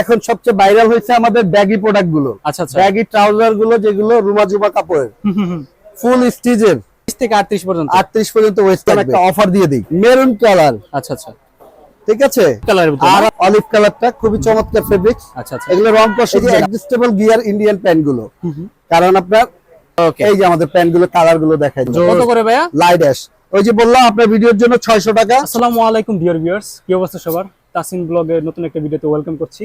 এখন সবচেয়ে ভাইরাল হয়েছে আমাদের ব্যাগি প্রোডাক্টগুলো। আচ্ছা আচ্ছা। ব্যাগি ট্রাউজারগুলো যেগুলো রুমা জুমা কাপড়ের। ফুল স্টিজের থেকে 38 পর্যন্ত। আটত্রিশ পর্যন্ত ওয়েস্টার্ন একটা অফার দিয়ে দিই। মেরুন কালার আচ্ছা আচ্ছা। ঠিক আছে? আর অলিভ কালারটা খুবই চমৎকার ফেব্রিক্স আচ্ছা আচ্ছা। এগুলো রং কষে অ্যাডজাস্টেবল গিয়ার ইন্ডিয়ান প্যান্টগুলো। হুম, হুম। কারণ আপনার ওকে এই যে আমাদের প্যান্টগুলো কালারগুলো দেখাই কত করে ভাইয়া। লাইট অ্যাশ ওই যে বললাম আপনার ভিডিওর জন্য ছয়শো টাকা। আসসালামু আলাইকুম ডিয়ার ভিউয়ার্স কি অবস্থা সবার? তাসিন ব্লগের নতুন একটা ভিডিওতে ওয়েলকাম করছি।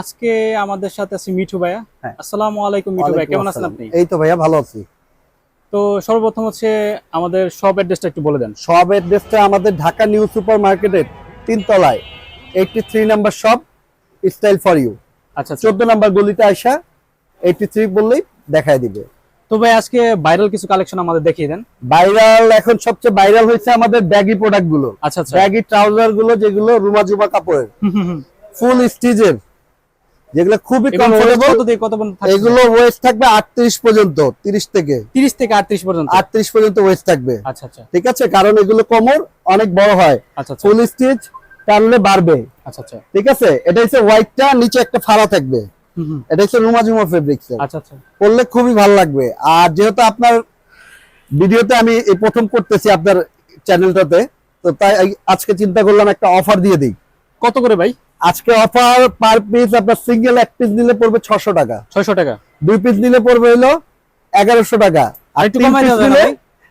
আজকে আমাদের সাথে আছে মিঠু ভাইয়া। হ্যাঁ। আসসালামু আলাইকুম মিঠু ভাই কেমন আছেন আপনি? এই তো ভাইয়া ভালো আছি। তো সর্বপ্রথম হচ্ছে আমাদের সব অ্যাড্রেসটা একটু বলে দেন। সব অ্যাড্রেসটা আমাদের ঢাকা নিউ সুপার মার্কেটের তিনতলায় eighty three number shop style for you আচ্ছা আচ্ছা। চোদ্দ নাম্বার গলিতে আসা এইটটি থ্রি বললেই দেখায় দিবে। তো ভাই আজকে ভাইরাল কিছু কালেকশন আমাদের দেখিয়ে দেন। ভাইরাল এখন সবচেয়ে ভাইরাল হয়েছে আমাদের ব্যাগি প্রোডাক্টগুলো। আচ্ছা আচ্ছা। ব্যাগি ট্রাউজারগুলো যেগুলো রুমা জুমা কাপড়ের। ফুল স্টিজের যেগুলো খুবই কমফোর্টেবল কত পর্যন্ত এগুলো ওয়েস্ট থাকবে আটত্রিশ পর্যন্ত তিরিশ থেকে। 30 থেকে 38 পর্যন্ত? আটত্রিশ পর্যন্ত ওয়েস্ট থাকবে। আচ্ছা আচ্ছা। ঠিক আছে? কারণ এগুলো কোমর অনেক বড় হয়। আচ্ছা আচ্ছা। ফুল স্টিচ টানলে বাড়বে। আচ্ছা আচ্ছা। ঠিক আছে? এটা হচ্ছে হোয়াইটটা নিচে একটা ফাড়া থাকবে। এটা হচ্ছে রুমা জুমা ফেব্রিক্স আচ্ছা আচ্ছা। পরলে খুবই ভালো লাগবে। আর যেহেতু আপনার ভিডিওতে আমি এই প্রথম করতেছি আপনার চ্যানেলটাতে তো তাই আজকে চিন্তা করলাম একটা অফার দিয়ে দিই। কত করে ভাই? আজকে অফার পার পিস আপনার সিঙ্গেল এক পিস নিলে পড়বে ছশো টাকা। 600 টাকা। দুই পিস নিলে পড়বে হলো এগারোশো টাকা। আর তিন পিস নিলে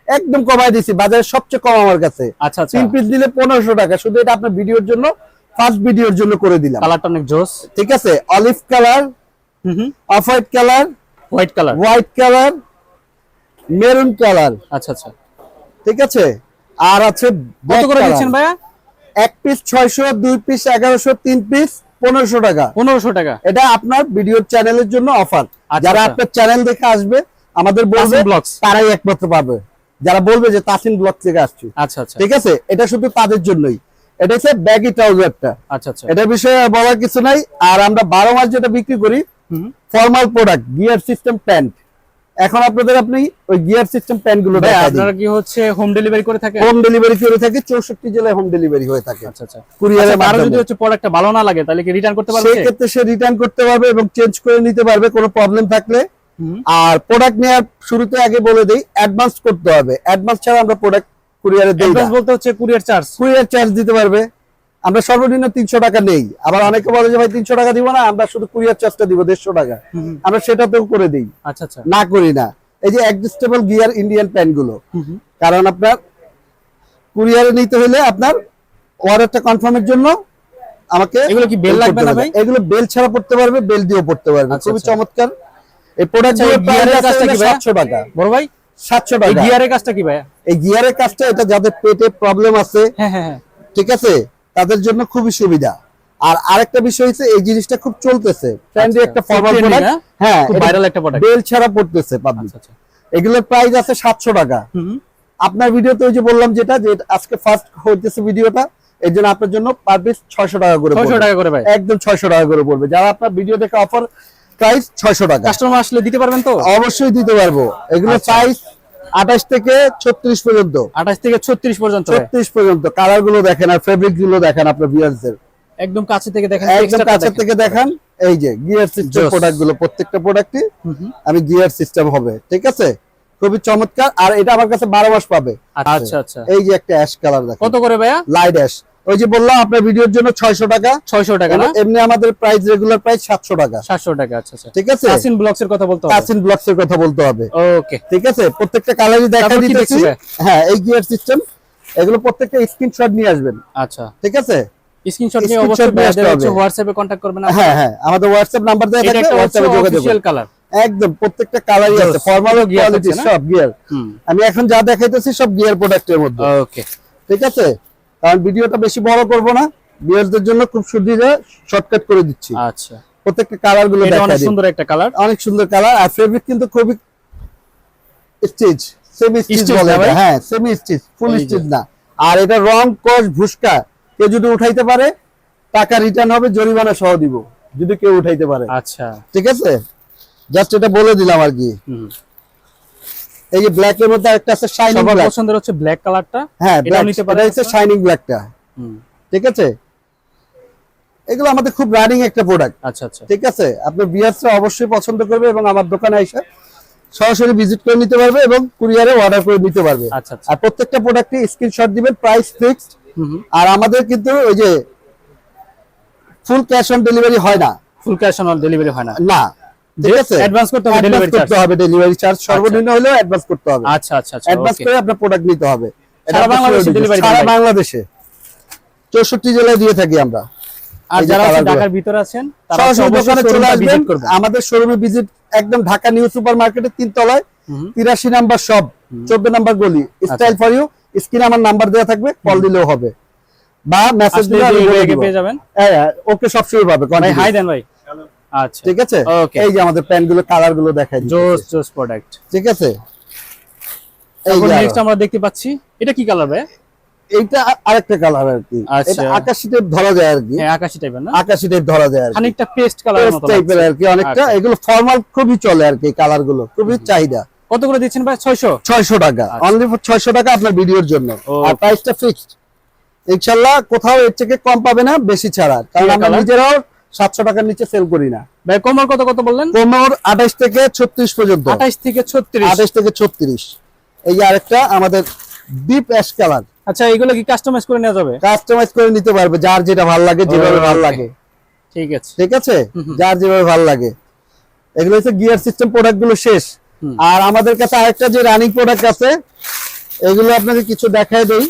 একদম কমাই দিছি বাজারে সবচেয়ে কম আমার কাছে। আচ্ছা আচ্ছা। তিন পিস নিলে পনেরোশো টাকা শুধু এটা আপনার ভিডিওর জন্য ফার্স্ট ভিডিওর জন্য করে দিলাম। কালারটা অনেক জোস। ঠিক আছে? অলিভ কালার হুম হুম। Off white colour white colour white colour maroon colour আচ্ছা আচ্ছা। ঠিক আছে? আর আছে কত করে দিচ্ছেন ভাইয়া? এক পিস ছয়শো দুই পিস এগারোশো তিন পিস পনেরোশো টাকা। পনেরোশো টাকা। এটা আপনার ভিডিওর চ্যানেলের জন্য অফার আচ্ছা, যারা আচ্ছা। আপনার চ্যানেল দেখে আসবে আমাদের বলবে তারাই একমাত্র পাবে। যারা বলবে যে তাসিন ব্লগ থেকে আসছি। আচ্ছা আচ্ছা। ঠিক আছে? এটা শুধু তাদের জন্যই। এটা হচ্ছে ব্যাগি ট্রাউজারটা আচ্ছা আচ্ছা। এটা বিষয়ে বলার কিছু নাই। আর আমরা বারো মাস যেটা বিক্রি করি। Formal product gear system pant এখন আপনাদের আপনি ওই গিয়ার সিস্টেম প্যান্টগুলো আপনারা কি হচ্ছে হোম ডেলিভারি করে থাকেন? হোম ডেলিভারি করে থাকে চৌষট্টি জেলায় হোম ডেলিভারি হয়ে থাকে। আচ্ছা আচ্ছা। কুরিয়ারের আচ্ছা, যদি হচ্ছে প্রোডাক্টটা ভালো না লাগে তাহলে কি রিটার্ন করতে পারবে? সেই ক্ষেত্রে সে রিটার্ন করতে পারবে এবং চেঞ্জ করে নিতে পারবে কোনো প্রবলেম থাকলে। আর প্রোডাক্ট নেওয়ার শুরুতে আগে বলে দেই অ্যাডভান্স করতে হবে। অ্যাডভান্স ছাড়া আমরা প্রোডাক্ট কুরিয়ারে দেই অ্যাডভান্স বলতে হচ্ছে কুরিয়ার চার্জ কুরিয়ার চার্জ দিতে পারবে। আমরা সর্বনিম্ন তিনশো টাকা নেই। আবার অনেকে বলে যে ভাই তিনশো টাকা দিব না আমরা শুধু কুরিয়ার চার্জটা দিব দেড়শো টাকা। আমরা সেটাতেও করে দিই। আচ্ছা আচ্ছা। না করি না। এই যে অ্যাডজাস্টেবল গিয়ার ইন্ডিয়ান প্যান্টগুলো। কারণ আপনার কুরিয়ারে নিতে হলে আপনার অর্ডারটা কনফার্মের জন্য আমাকে এগুলো কি বেল লাগবে না ভাই? এগুলো বেল ছাড়া পড়তে পারবে বেল দিয়েও পড়তে পারবে। আচ্ছা, খুবই। চমৎকার। এই প্রোডাক্ট এই গিয়ারের কাজটা কি ভাই? সাতশো টাকা। বড় ভাই? সাতশো এই টাকা গিয়ারের কাজটা কি ভাই এই গিয়ারের কাজটা এটা যাদের পেটে প্রবলেম আছে হ্যাঁ হ্যাঁ হ্যাঁ। ঠিক আছে? তাদের জন্য খুবই সুবিধা। আর আরেকটা বিষয় হচ্ছে এই জিনিসটা খুব চলতেছে। ট্রেন্ডি আচ্ছা, একটা ফরওয়ার্ড প্রোডাক্ট হ্যাঁ খুব ভাইরাল একটা প্রোডাক্ট বেল ছাড়া পড়তেছে পাবলিক আচ্ছা আচ্ছা। এগুলোর প্রাইস আছে সাতশো টাকা। হুম। হুম। আপনার ভিডিওতে ওই যে বললাম যেটা যে আজকে ফার্স্ট হইতেছে ভিডিওটা এর জন্য আপনার জন্য পার পিস ছয়শো টাকা করে 600 টাকা করে ভাই। একদম ছয়শো টাকা করে পড়বে। যারা আপনার ভিডিও দেখে অফার প্রাইস ছয়শো টাকা। কাস্টমার আসলে দিতে পারবেন তো? অবশ্যই দিতে পারব। এগুলো আচ্ছা। প্রাইস আঠাশ থেকে ছত্রিশ পর্যন্ত। 28 থেকে 36 পর্যন্ত। ছত্রিশ পর্যন্ত। কালারগুলো দেখেন আর ফেব্রিকগুলো দেখেন আপনার ভিউয়ার্সদের একদম কাছে থেকে দেখেন একদম কাছে থেকে দেখেন। এই যে গিয়ার সিস্টেম প্রোডাক্টগুলো প্রত্যেকটা প্রোডাক্টই। আমি গিয়ার সিস্টেম হবে ঠিক আছে? খুবই চমৎকার। আর এটা আমার কাছে বারো মাস পাবে। আচ্ছা আচ্ছা। এই যে একটা অ্যাশ কালার দেখেন। কত করে ভাইয়া? লাইট অ্যাশ ওই যে বললাম আপনার ভিডিওর জন্য ছয়শো টাকা। 600 টাকা না? এমনি আমাদের প্রাইস রেগুলার প্রাইস সাতশো টাকা। 700 টাকা আচ্ছা আচ্ছা। ঠিক আছে? তাসিন ব্লগস এর কথা বলতে হবে। কাসিন ব্লকস এর কথা বলতে হবে। ওকে ঠিক আছে? প্রত্যেকটা কালারই দেখা দিতেছি। হ্যাঁ এই গিয়ার সিস্টেম এগুলো প্রত্যেকটা স্ক্রিনশট নিয়ে আসবেন। আচ্ছা। ঠিক আছে? স্ক্রিনশট নিয়ে অবশ্যই ভাইয়াদের হচ্ছে। হোয়াটসঅ্যাপে কন্টাক্ট করবেন হ্যাঁ হ্যাঁ আমাদের হোয়াটসঅ্যাপ নাম্বার দেওয়া একটা হোয়াটসঅ্যাপে যোগাযোগ অফিশিয়াল কালার একদম প্রত্যেকটা কালারই আছে। ফর্মাল কোয়ালিটি থাকছে সব গিয়ার আমি এখন যা দেখাইতেছি সব গিয়ার প্রোডাক্টের মধ্যে। ওকে ঠিক আছে? কারণ ভিডিওটা বেশি বড় করব না। ভিউয়ারদের জন্য খুব সুবিধা শর্টকাট করে দিচ্ছি। আচ্ছা। প্রত্যেকটা কালারগুলো দেখা অনেক সুন্দর একটা কালার অনেক সুন্দর কালার আর ফেব্রিক কিন্তু খুবই স্টিচ সেমি স্টিচ বলে হ্যাঁ সেমি স্টিচ ফুল স্টিচ না। আর এটা রং কস ভুসকা। কেউ যদি উঠাইতে পারে টাকা রিটার্ন হবে জরিমানা সহ দিব। যদি কেউ উঠাইতে পারে। আচ্ছা। ঠিক আছে? জাস্ট এটা বলে দিলাম আর কি। হুম। এই যে ব্ল্যাক এর মধ্যে একটা আছে শাইনিং ব্ল্যাক পছন্দের হচ্ছে ব্ল্যাক কালারটা হ্যাঁ এটা হচ্ছে শাইনিং ব্ল্যাকটা ঠিক আছে? এগুলো আমাদের খুব রানিং একটা প্রোডাক্ট আচ্ছা আচ্ছা। ঠিক আছে? আপনার বিয়ার্সরা অবশ্যই পছন্দ করবে এবং আমার দোকানে এসে সরাসরি ভিজিট করে নিতে পারবে এবং কুরিয়ারে অর্ডার করে নিতে পারবে। আচ্ছা আচ্ছা। আর প্রত্যেকটা প্রোডাক্টে স্ক্রিনশট দিবেন প্রাইস ফিক্সড আর আমাদের কিন্তু ওই যে ফুল ক্যাশ অন ডেলিভারি হয় না। ফুল ক্যাশ অন ডেলিভারি হয় না। না। ঠিক আছে? অ্যাডভান্স করতে হবে ডেলিভারি চার্জ করতে হবে ডেলিভারি চার্জ সর্বনিম্ন অ্যাডভান্স করতে হবে। আচ্ছা আচ্ছা আচ্ছা অ্যাডভান্স করে আপনার প্রোডাক্ট নিতে হবে। সারা বাংলাদেশে সুযোগ। সারা বাংলাদেশে। চৌষট্টি জেলায় দিয়ে থাকি আমরা। আর যারা। ঢাকার ভিতরে আছেন তারা সরাসরি অবশ্যই দোকানে চলে আসবেন। আমাদের শোরুমে ভিজিট একদম ঢাকা নিউ সুপার মার্কেটের তিন তলায়। তিরাশি নাম্বার সব চোদ্দ নাম্বার গলি। আচ্ছা। স্টাইল ফর ইউ স্ক্রিনে আমার নাম্বার দেওয়া থাকবে কল দিলেও হবে। বা মেসেজ দিলে। পেয়ে যাবেন। হ্যাঁ, হ্যাঁ, ওকে সবসময় পাবে হাই দেন ভাই। আচ্ছা। ঠিক আছে. এই যে আমাদের প্যান্টগুলো কালারগুলো দেখাই জোস জোস প্রোডাক্ট ঠিক আছে? এই যে নেক্সট আমরা দেখতে পাচ্ছি এটা কি কালার ভাই? এইটা আরেকটা কালার আর কি। আচ্ছা। এটা আকাশি টাইপ ধরা যায় আর কি। হ্যাঁ আকাশি টাইপের না? আকাশি টাইপ ধরা যায় আর কি। খানিকটা পেস্ট কালারের মতো টাইপের। আর কি অনেকটা। আচ্ছা। এগুলো ফর্মাল খুবই চলে আর কি কালারগুলো। খুবই চাহিদা। কত করে দিচ্ছেন ভাই? 600 ছয়শো টাকা। আচ্ছা। অনলি ফর ছয়শো টাকা আপনার ভিডিওর জন্য. আর প্রাইসটা ফিক্সড ইনশাল্লাহ কোথাও এর থেকে কম পাবে না বেশি ছাড়া। কারণ আমরা নিজেরাও সাতশো টাকার নিচে সেল করি না। ভাই কমর কত কত বললেন? কোমর আঠাইশ থেকে ছত্রিশ পর্যন্ত। 28 থেকে 36 আঠাইশ থেকে ছত্রিশ। এই যে আরেকটা আমাদের ডিপ অ্যাশ কালার আচ্ছা এগুলো কি কাস্টমাইজ করে নেওয়া যাবে? কাস্টমাইজ করে নিতে পারবে যার যেটা ভালো লাগে যেভাবে ভালো লাগে। ঠিক আছে। ঠিক আছে। যার যেভাবে ভালো লাগে। এগুলো হচ্ছে গিয়ার সিস্টেম প্রোডাক্টগুলো শেষ। আর আমাদের কাছে আরেকটা যে রানিং প্রোডাক্ট আছে এগুলো আপনাকে কিছু দেখায় দেই।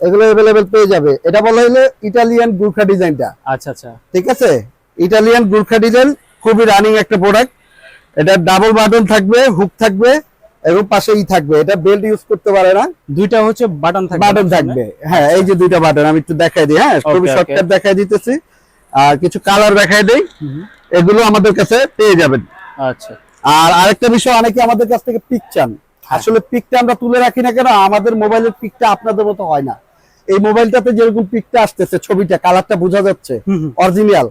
এগুলো অ্যাভেলেবেল পেয়ে যাবে। এটা বলা হলো ইটালিয়ান গুর্খা ডিজাইনটা আচ্ছা আচ্ছা। ঠিক আছে? ইটালিয়ান গুর্খা ডিজাইন খুবই রানিং একটা প্রোডাক্ট এটা ডাবল বাটন থাকবে হুক থাকবে এবং পাশেই থাকবে। এটা বেল্ট ইউজ করতে পারে না। দুইটা হচ্ছে বাটন থাকবে। বাটন থাকবে। হ্যাঁ এই যে দুইটা বাটন আমি একটু দেখাই দিই। হ্যাঁ খুবই শর্টকাট দেখাই দিতেছি। আর কিছু কালার দেখাই দেই। এগুলো আমাদের কাছে পেয়ে যাবেন। আচ্ছা। আর আরেকটা বিষয় অনেকে আমাদের কাছ থেকে পিক চান। আসলে পিকটা আমরা তুলে রাখি না কেন? আমাদের মোবাইলের পিকটা আপনাদের মতো হয় না। এই মোবাইলটাতে যেরকম পিকটা আসতেছে ছবিটা কালারটা বোঝা যাচ্ছে। অরিজিনাল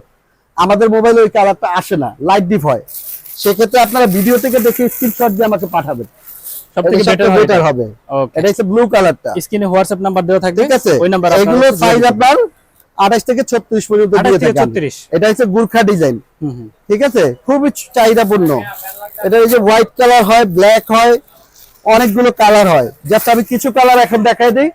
আমাদের মোবাইলে ওই কালারটা আসে না লাইট ডিপ হয়। সেক্ষেত্রে আপনারা ভিডিও থেকে দেখে স্ক্রিনশট দিয়ে আমাকে পাঠাবেন। এটা বেটার বেটার হবে এটা। হচ্ছে ব্লু কালারটা স্ক্রিনে হোয়াটসঅ্যাপ নাম্বার দেওয়া থাকবে। ঠিক আছে? ওই নাম্বার এগুলো সাইজ আপনার আঠাশ থেকে ছত্রিশ পর্যন্ত দিয়ে থাকেন এটা হচ্ছে গুর্খা ডিজাইন হুম হুম। ঠিক আছে? খুবই চাহিদাপূর্ণ। এটা এই যে হোয়াইট কালার হয় ব্ল্যাক হয় অনেকগুলো কালার হয়। জাস্ট আমি কিছু কালার এখন দেখাই দিই।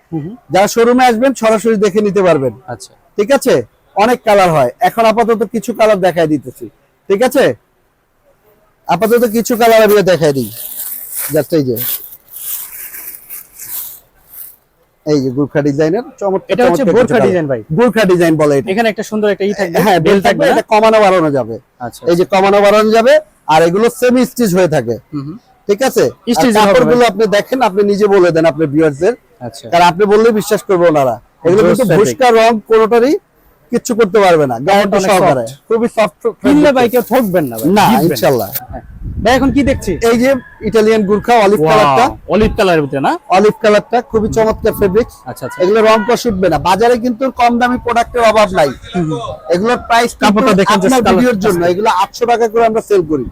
যারা শোরুমে আসবেন সরাসরি দেখে নিতে পারবেন। আচ্ছা। ঠিক আছে? অনেক কালার হয়। এখন আপাতত কিছু কালার দেখাই দিতেছি। ঠিক আছে? আপাতত কিছু কালার আমি দেখাই দিই। জাস্ট এই যে। এই যে গুর্খা ডিজাইনের চমৎকার এটা হচ্ছে গোর্খা। ডিজাইন ভাই। গুর্খা ডিজাইন বলে এটা। এখানে একটা সুন্দর একটা ই থাকবে। হ্যাঁ বেল থাকবে এটা কমানো বাড়ানো যাবে। আচ্ছা। এই যে কমানো বাড়ানো যাবে আর এগুলো সেমি স্টিচ হয়ে থাকে। ঠিক আছে? কাপড়গুলো আপনি দেখেন আপনি নিজে বলে দেন আপনার ভিউয়ারদের আচ্ছা। কারণ আপনি বললে বিশ্বাস করবে ওনারা। এগুলো কিন্তু। ভুসকা রং কোনোটারই কিচ্ছু করতে পারবে না। গ্যারান্টি সহকারে। খুবই সফট কিনলে ভাই কেউ ঠকবেন না না ইনশাআল্লাহ হ্যাঁ। ভাই এখন কি দেখছি? এই যে ইটালিয়ান গুর্খা অলিভ কালারটা অলিভ কালারের ভিতরে না? অলিভ কালারটা খুবই চমৎকার ফেব্রিক্স আচ্ছা আচ্ছা। এগুলো রং কষ উঠবে না। বাজারে কিন্তু কম দামি প্রোডাক্টের অভাব নাই। এগুলোর প্রাইস কাপড়টা দেখেন আপনার ভিডিওর জন্য এগুলো আটশো টাকা করে আমরা সেল করি।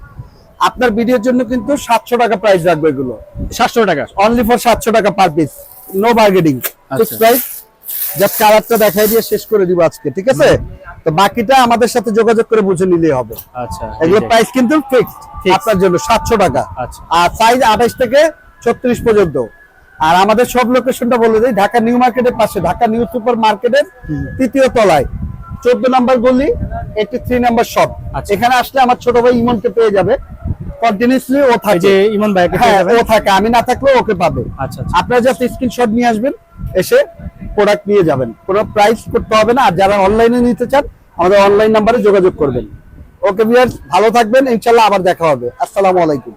আপনার ভিডিওর জন্য কিন্তু সাতশো টাকা প্রাইস রাখব এগুলো। সাতশো টাকা? অনলি ফর সাতশো টাকা per piece no bargaining. Price just কালারটা দেখাই দিয়ে শেষ করে দিব আজকে ঠিক আছে? তো বাকিটা আমাদের সাথে যোগাযোগ করে বুঝে নিলেই হবে। আচ্ছা এগুলো প্রাইস কিন্তু ফিক্সড আপনার জন্য সাতশো টাকা। আচ্ছা। আর সাইজ আঠাশ থেকে ছত্রিশ পর্যন্ত। আর আমাদের সব লোকেশনটা বলে দিই ঢাকা নিউ মার্কেটের পাশে ঢাকা নিউ সুপার মার্কেটের তৃতীয় তলায়। চোদ্দ নাম্বার গলি এইটি থ্রি নাম্বার শপ আচ্ছা। এখানে আসলে আমার ছোট ভাই ইমনকে পেয়ে যাবে। কন্টিনিউসলি ও থাকে। যে ইমন ভাই হ্যাঁ ও থাকে। আমি না থাকলেও ওকে পাবে। আচ্ছা আচ্ছা। আপনারা জাস্ট স্ক্রিনশট নিয়ে আসবেন এসে প্রোডাক্ট নিয়ে যাবেন। কোনো প্রাইস করতে হবে না। আর যারা অনলাইনে নিতে চান আমাদের অনলাইন নাম্বারে যোগাযোগ করবেন। ওকে ভিউয়ার্স ভালো থাকবেন। ইনশাল্লাহ আবার দেখা হবে। আসসালামু আলাইকুম।